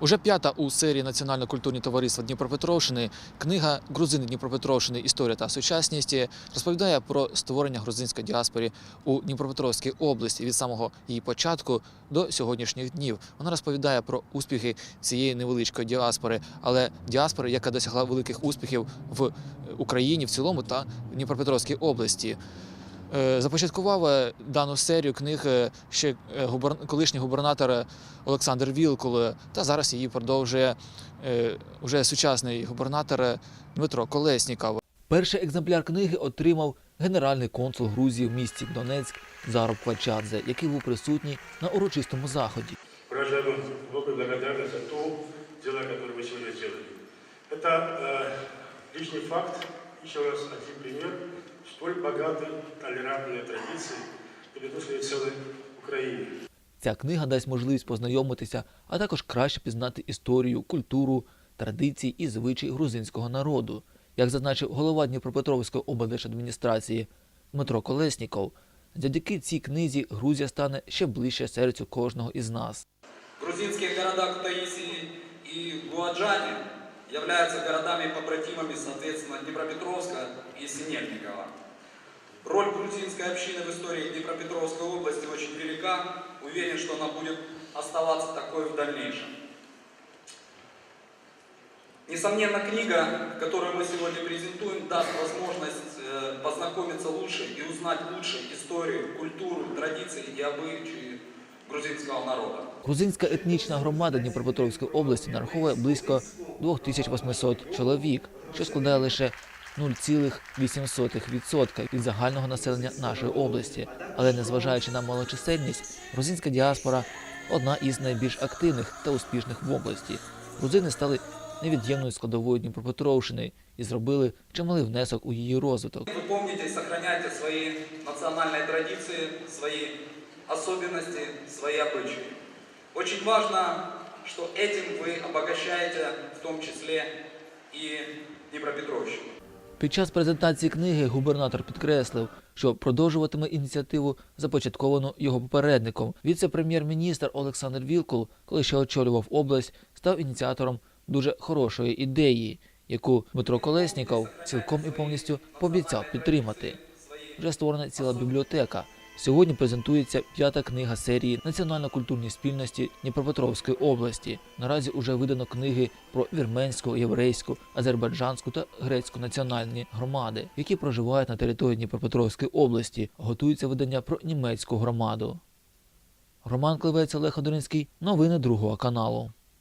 Уже п'ята у серії Національно-культурні товариства Дніпропетровщини книга Грузини Дніпропетровщини Історія та сучасність розповідає про створення грузинської діаспори у Дніпропетровській області від самого її початку до сьогоднішніх днів. Вона розповідає про успіхи цієї невеличкої діаспори, але діаспори, яка досягла великих успіхів в Україні в цілому та Дніпропетровській області. Е, Започаткував е, дану серію книг е, ще е, губер- колишній губернатор е, Олександр Вілкул, е, та зараз її продовжує е, вже сучасний губернатор е, Дмитро Колесніков. Перший екземпляр книги отримав генеральний консул Грузії в місті Донецьк Заруб Квачадзе, який був присутній на урочистому заході. Выражаю вам глубокую благодарность за то дела, которые вы сегодня сделали. Это э, личный факт, еще раз один пример столь богатой, толерантной традиции, предусмотренной целой Украине. Ця книга дасть можливість познайомитися, а також краще пізнати історію, культуру, традиції і звичаї грузинського народу. Як зазначив голова Дніпропетровської облдержадміністрації Дмитро Колесніков, завдяки цій книзі Грузія стане ще ближче серцю кожного із нас. Грузинские города Кутаиси и Гуаджани являются городами-побратимами, соответственно, Днепропетровска и Синельникова. Роль грузинской общины в истории Днепропетровской области очень велика. Уверен, что она будет оставаться такой в дальнейшем. Несомненно, книга, которую мы сегодня презентуем, даст возможность э, познакомиться лучше и узнать лучше историю, культуру, традиции и обычаи грузинского народа. Грузинська етнічна громада Дніпропетровської області нараховує близько 2800 чоловік, що складає лише 0,8% від загального населення нашої області. Але незважаючи на малочисельність, грузинська діаспора одна із найбільш активних та успішних в області. Грузини стали невід'ємною складовою Дніпропетровщини і зробили чималий внесок у її розвиток. Вы помните и сохраняйте свои национальные традиции, свои особенности, свои обычаи. Очень важно, что этим вы обогащаете в том числе и Днепропетровщину. Під час презентації книги губернатор підкреслив, що продовжуватиме ініціативу, започатковану його попередником. Віце-прем'єр-міністр Олександр Вілкул, коли ще очолював область, став ініціатором дуже хорошої ідеї, яку Дмитро Колесніков цілком і повністю пообіцяв підтримати. Вже створена ціла бібліотека. Сьогодні презентується п'ята книга серії Національно-культурні спільності Дніпропетровської області. Наразі уже видано книги про вірменську, єврейську, азербайджанську та грецьку національні громади, які проживають на території Дніпропетровської області. Готується видання про німецьку громаду. Роман Кливець, Олег Одоринський. Новини другого каналу.